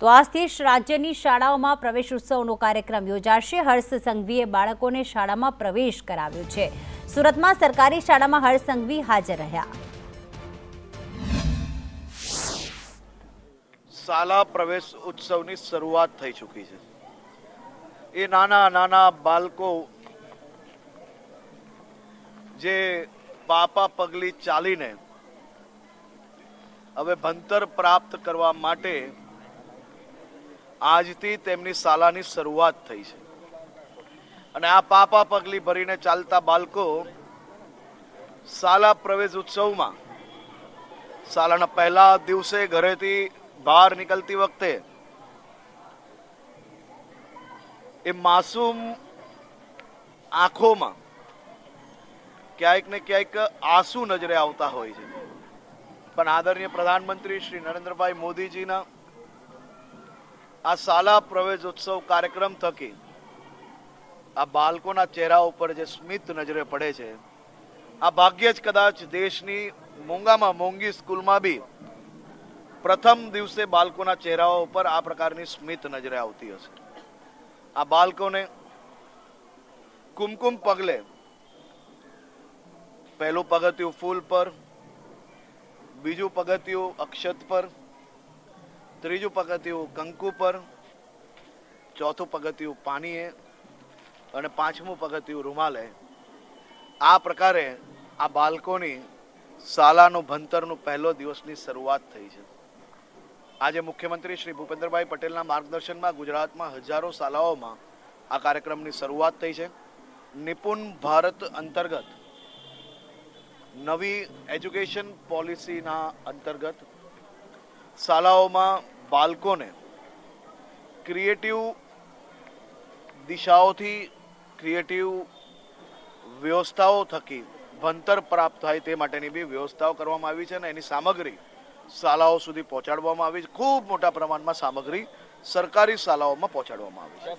તો આજથી રાજ્યની શાળાઓમાં પ્રવેશ ઉત્સવનો કાર્યક્રમ યોજાશે. હર્ષ સંઘવીએ બાળકોને શાળામાં પ્રવેશ કરાવ્યો છે. સુરતમાં સરકારી શાળામાં હર્ષ સંઘવી હાજર રહ્યા. શાળા પ્રવેશ ઉત્સવની શરૂઆત થઈ ચૂકી છે. એ નાના નાના બાળકો જે પાપા પગલી ચાલીને હવે ભણતર પ્રાપ્ત કરવા માટે આજથી તેમની શાળાની શરૂઆત થઈ છે. અને આ પાપા પગલી ભરીને ચાલતા બાળકો શાળા પ્રવેશ ઉત્સવમાં શાળાના પહેલા દિવસે ઘરેથી બહાર નીકળતી વખતે એ માસૂમ આંખોમાં ક્યાંક ને ક્યાંક આંસુ નજરે આવતા હોય છે. પણ આદરણીય પ્રધાનમંત્રી શ્રી નરેન્દ્રભાઈ મોદીજીના આ શાલા પ્રવેશ ઉત્સવ કાર્યક્રમ થકી આ બાળકોના ચહેરા ઉપર જે સ્મિત નજરે પડે છે, આ ભાગ્ય જ કદાચ દેશની મોંઘામાં મોંઘી સ્કૂલમાં બી પ્રથમ દિવસે બાળકોના ચહેરાઓ ઉપર આ પ્રકારની સ્મિત નજરે આવતી હશે. આ બાળકોને કુમકુમ પગલે, પહેલું પગથિયું ફૂલ પર, બીજું પગથિયું અક્ષત પર ત્રીજું પગથિયું કંકુ પર, ચોથું પગથિયું પાણીએ અને પાંચમું પગથિયું રૂમાલે. આ પ્રકારે આ બાળકોની શાળાનું ભણતરનું પહેલો દિવસની શરૂઆત થઈ છે. આજે મુખ્યમંત્રી શ્રી ભૂપેન્દ્રભાઈ પટેલના માર્ગદર્શનમાં ગુજરાતમાં હજારો શાળાઓમાં આ કાર્યક્રમની શરૂઆત થઈ છે. નિપુણ ભારત અંતર્ગત નવી એજ્યુકેશન પોલિસીના અંતર્ગત શાળાઓમાં બાળકોને ક્રિએટિવ દિશાઓથી ક્રિએટિવ વ્યવસ્થાઓ થકી ભણતર પ્રાપ્ત થાય તે માટેની બી વ્યવસ્થાઓ કરવામાં આવી છે અને એની સામગ્રી શાળાઓ સુધી પહોંચાડવામાં આવી છે. ખૂબ મોટા પ્રમાણમાં સામગ્રી સરકારી શાળાઓમાં પહોંચાડવામાં આવી છે.